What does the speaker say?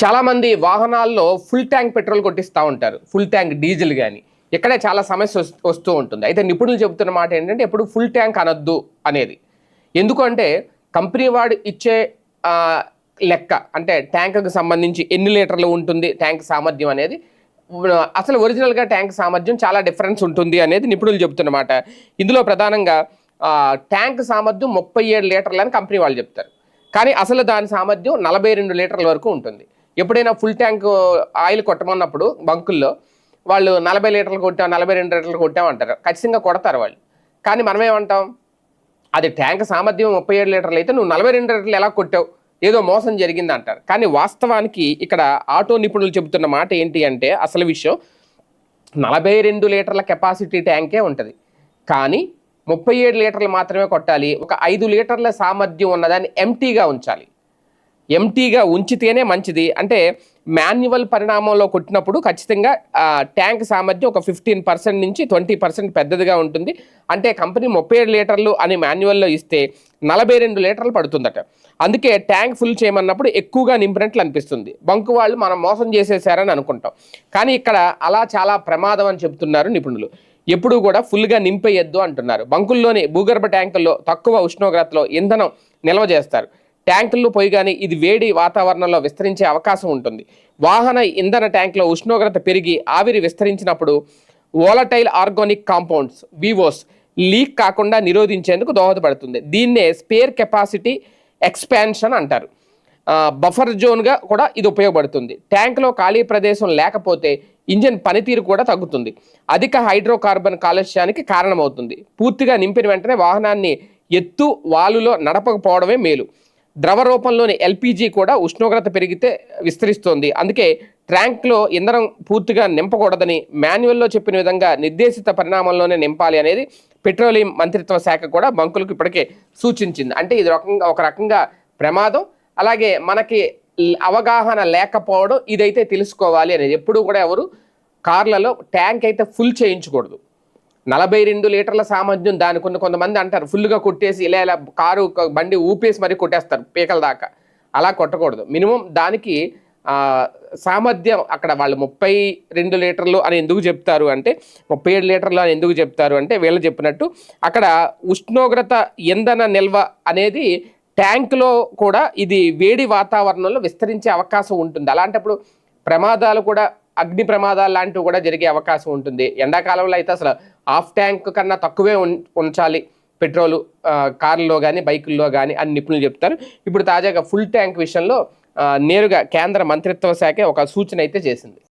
చాలామంది వాహనాల్లో full tank petrol కొట్టిస్తూ ఉంటారు. ఫుల్ ట్యాంక్ డీజిల్ కానీ ఇక్కడే చాలా సమస్య వస్తూ ఉంటుంది. అయితే నిపుణులు చెబుతున్న మాట ఏంటంటే ఎప్పుడు ఫుల్ ట్యాంక్ అనొద్దు అనేది. ఎందుకంటే కంపెనీ వాడు ఇచ్చే లెక్క అంటే ట్యాంకుకు సంబంధించి ఎన్ని లీటర్లు ఉంటుంది ట్యాంక్ సామర్థ్యం అనేది. అసలు ఒరిజినల్గా ట్యాంక్ సామర్థ్యం చాలా డిఫరెన్స్ ఉంటుంది అనేది నిపుణులు చెబుతున్నమాట ఇందులో ప్రధానంగా ట్యాంక్ సామర్థ్యం ముప్పై ఏడు లీటర్లు అని కంపెనీ వాళ్ళు చెప్తారు. కానీ అసలు దాని సామర్థ్యం నలభై రెండు లీటర్ల వరకు ఉంటుంది. ఎప్పుడైనా ఫుల్ ట్యాంక్ ఆయిల్ కొట్టమన్నప్పుడు బంకుల్లో వాళ్ళు నలభై లీటర్లు కొట్టాం నలభై రెండు లీటర్లు కొట్టాం అంటారు. ఖచ్చితంగా కొడతారు వాళ్ళు. కానీ మనం ఏమంటాం అది ట్యాంక్ సామర్థ్యం ముప్పై ఏడు లీటర్లు అయితే నువ్వు నలభై రెండు లీటర్లు ఎలా కొట్టావు? ఏదో మోసం జరిగింది అంటారు కానీ వాస్తవానికి ఇక్కడ ఆటో నిపుణులు చెబుతున్న మాట ఏంటి అంటే అసలు విషయం నలభై రెండు లీటర్ల కెపాసిటీ ట్యాంకే ఉంటుంది. కానీ ముప్పై ఏడు లీటర్లు మాత్రమే కొట్టాలి. ఒక ఐదు లీటర్ల సామర్థ్యం ఉన్నదాన్ని ఎంటీగా ఉంచాలి. ఎంటీగా ఉంచితేనే మంచిది. అంటే మాన్యువల్ పరిణామంలో కొట్టినప్పుడు ఖచ్చితంగా ట్యాంక్ సామర్థ్యం ఒక ఫిఫ్టీన్ పర్సెంట్ నుంచి ట్వంటీ పర్సెంట్ పెద్దదిగా ఉంటుంది. అంటే కంపెనీ ముప్పై ఏడు లీటర్లు అని మాన్యువల్లో ఇస్తే నలభై రెండు లీటర్లు పడుతుందట. అందుకే ట్యాంక్ ఫుల్ చేయమన్నప్పుడు ఎక్కువగా నింపినట్లు అనిపిస్తుంది. బంకు వాళ్ళు మనం మోసం చేసేసారని అనుకుంటాం. కానీ ఇక్కడ అలా చాలా ప్రమాదం అని చెబుతున్నారు నిపుణులు. ఎప్పుడూ కూడా ఫుల్గా నింపేయద్దు అంటున్నారు. బంకుల్లోని భూగర్భ ట్యాంకుల్లో తక్కువ ఉష్ణోగ్రతలో ఇంధనం నిల్వ చేస్తారు. ట్యాంకుల్లో కానీ ఇది వేడి వాతావరణంలో విస్తరించే అవకాశం ఉంటుంది. వాహన ఇంధన ట్యాంకులో ఉష్ణోగ్రత పెరిగి ఆవిరి విస్తరించినప్పుడు volatile organic compounds VOCs leak కాకుండా నిరోధించేందుకు దోహదపడుతుంది. దీన్నే స్పేర్ కెపాసిటీ ఎక్స్పాన్షన్ అంటారు. బఫర్ జోన్గా కూడా ఇది ఉపయోగపడుతుంది. ట్యాంక్లో ఖాళీ ప్రదేశం లేకపోతే ఇంజిన్ పనితీరు కూడా తగ్గుతుంది. అధిక హైడ్రోకార్బన్ కాలుష్యానికి కారణమవుతుంది. పూర్తిగా నింపిన వెంటనే వాహనాన్ని ఎత్తు వాలులో నడపకపోవడమే మేలు. ద్రవ రూపంలోని ఎల్పిజి కూడా ఉష్ణోగ్రత పెరిగితే విస్తరిస్తోంది. అందుకే ట్యాంక్లో ఇంధనం పూర్తిగా నింపకూడదని మాన్యువల్లో చెప్పిన విధంగా నిర్దేశిత పరిణామంలోనే నింపాలి అనేది పెట్రోలియం మంత్రిత్వ శాఖ కూడా బంకులకు ఇప్పటికే సూచించింది. అంటే ఇది రకంగా ఒక రకంగా ప్రమాదం. అలాగే మనకి అవగాహన లేకపోవడం ఇదైతే తెలుసుకోవాలి అనేది ఎప్పుడు కూడా ఎవరు కార్లలో ట్యాంక్ అయితే ఫుల్ చేయించకూడదు. నలభై రెండు లీటర్ల సామర్థ్యం దానికి ఉన్న కొంతమంది అంటారు ఫుల్గా కొట్టేసి ఇలా ఇలా కారు బండి ఊపేసి మరీ కొట్టేస్తారు పీకల దాకా. అలా కొట్టకూడదు. మినిమం దానికి సామర్థ్యం అక్కడ వాళ్ళు ముప్పై రెండు లీటర్లు అని ఎందుకు చెప్తారు అంటే ముప్పై ఏడు లీటర్లు అని ఎందుకు చెప్తారు అంటే వీళ్ళు చెప్పినట్టు అక్కడ ఉష్ణోగ్రత ఇంధన నిల్వ అనేది ట్యాంక్లో కూడా ఇది వేడి వాతావరణంలో విస్తరించే అవకాశం ఉంటుంది. అలాంటప్పుడు ప్రమాదాలు కూడా అగ్ని ప్రమాదాలు లాంటివి కూడా జరిగే అవకాశం ఉంటుంది. ఎండాకాలంలో అయితే అసలు హాఫ్ ట్యాంక్ కన్నా తక్కువే ఉం- ఉంచాలి. పెట్రోలు కార్లో కార్లలో కానీ బైకుల్లో కానీ అని నిపుణులు చెప్తారు. ఇప్పుడు తాజాగా ఫుల్ ట్యాంక్ విషయంలో నేరుగా కేంద్ర మంత్రిత్వ శాఖ ఒక సూచన అయితే చేసింది.